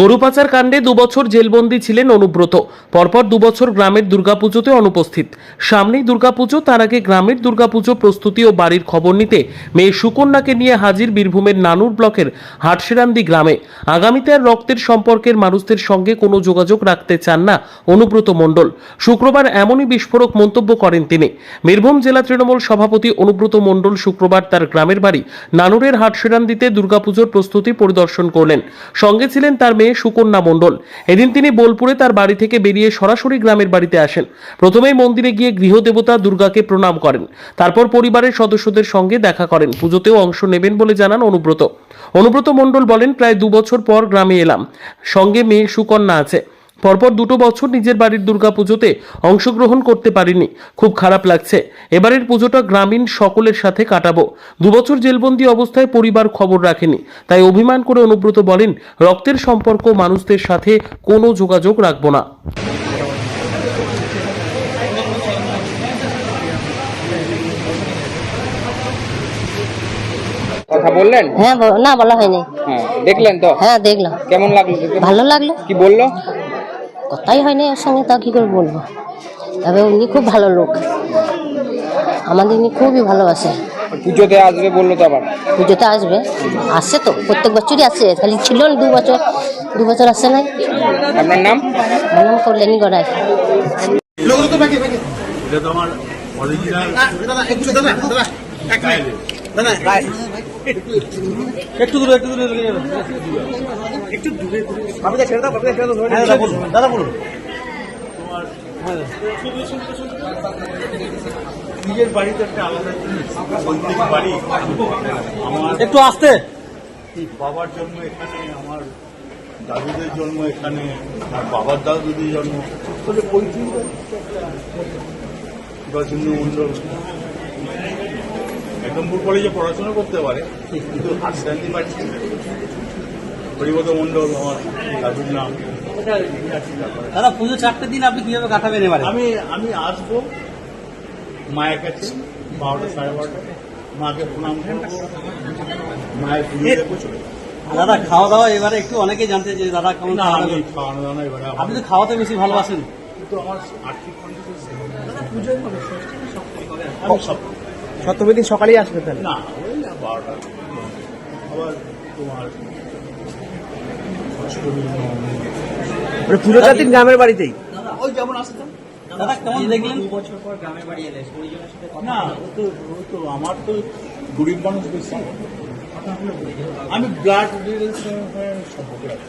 গরু পাচার কাণ্ডে দুবছর জেলবন্দি ছিলেন অনুব্রত। পরপর দুবছর গ্রামের দুর্গাপুজোতে অনুপস্থিত। সামনেই দুর্গাপুজো, তার আগে গ্রামের দুর্গাপুজো প্রস্তুতি ও বাড়ির খবর নিতে মেয়ে সুকন্যাকে নিয়ে হাজির বীরভূমের নানুর ব্লকের হাটসেরান্দি গ্রামে। আগামীতে আর রক্তের সম্পর্কের মানুষদের সঙ্গে কোনো যোগাযোগ রাখতে চান না অনুব্রত মণ্ডল। শুক্রবার এমনই বিস্ফোরক মন্তব্য করেন তিনি। বীরভূম জেলা তৃণমূল সভাপতি অনুব্রত মণ্ডল শুক্রবার তার গ্রামের বাড়ি নানুরের হাটসেরান্দিতে দুর্গাপুজোর প্রস্তুতি পরিদর্শন করলেন। সঙ্গে ছিলেন তার মেয়ে সুকন্যা মণ্ডল। এদিন তিনি বোলপুরে তার বাড়ি থেকে বেরিয়ে সরাসরি গ্রামের বাড়িতে আসেন। প্রথমেই মন্দিরে গিয়ে গৃহদেবতা দুর্গাকে প্রণাম করেন। তারপর পরিবারের সদস্যদের সঙ্গে দেখা করেন। পুজোতেও অংশ নেবেন বলে জানান অনুব্রত। অনুব্রত মণ্ডল বলেন, প্রায় দু বছর পর গ্রামে এলাম। সঙ্গে মেয়ে সুকন্যা আছে। পরপর দুটো বছর নিজের বাড়ির দুর্গাপুজোতে অংশগ্রহণ করতে পারিনি। খুব খারাপ লাগছে। এবারের পুজোটা গ্রামীণ সকলের সাথে কাটাবো। দুবছর জেলবন্দি অবস্থায় পরিবার খবর রাখেনি। তাই অভিমান করে অনুব্রত বলেন রক্তের সম্পর্ক মানুষদের সাথে কোনো যোগাযোগ রাখব না। কথা বললেন? হ্যাঁ না বলা হয়নি। হ্যাঁ দেখলেন তো? হ্যাঁ দেখলাম। কেমন লাগল ভালো লাগল। কি বলল? কথাই হয়নি ওর সঙ্গে তা কী করে বলব? তবে উনি খুব ভালো লোক। আমাদের উনি খুবই ভালোবাসে। পুজোতে আসবে বলল তো আবার? পুজোতে আসবে। আসছে তো প্রত্যেক বছরই আসে। খালি ছিল না দু বছর দু বছর আসে নাই। আপনার নাম? আমার নাম কল্যাণী গড়াই। এটা তো আমার অরিজিনাল একটু দূরে একটু দূরে যাবে একটু দূরে বাপিদা ছেড়ে দাও বাপিদা ছেড়ে দাও দাদা বলুন। দাদা বলুন। নিজের বাড়িতে একটা আলাদা জিনিস বাড়ি আমার একটু আসতে। বাবার জন্ম এখানে আমার দাদুদের জন্ম এখানে আর বাবার দাদুদের জন্ম। তাহলে পৈতৃক রজনী মন্ডল একদমপুর কলেজে পড়াশোনা করতে পারে কিন্তু হাসরান্দি বাড়ি হরিপদ মন্ডল আমার দাদুর নাম। দাদা পুজো চারটে দিন আপনি কীভাবে কাটাবেন এবারে? আমি আমি আসব মায়ের কাছে বারোটা সাড়ে বারোটা। মাকে প্রণাম মায়ের পুজো। দাদা খাওয়া দাওয়া এবারে একটু অনেকেই জানতে যে দাদা কেমন দাওয়া- খাওয়ানো দাওয়ানো এবারে আপনি তো খাওয়াতে বেশি ভালোবাসেন। কিন্তু আমার আর্থিক কন্ডিশন পুজোর মানে আমি সব সপ্তমী দিন সকালেই আসবে তাহলে? না ওই না বারোটা। আবার তোমার মানে পুজোটা দিন গ্রামের বাড়িতেই। ওই যেমন আসতাম দাদা কেমন দেখলেন? না ও তো ও তো আমার তো গরিব মানুষ বেশি। আমি ব্লাড সম্পর্কে রাখি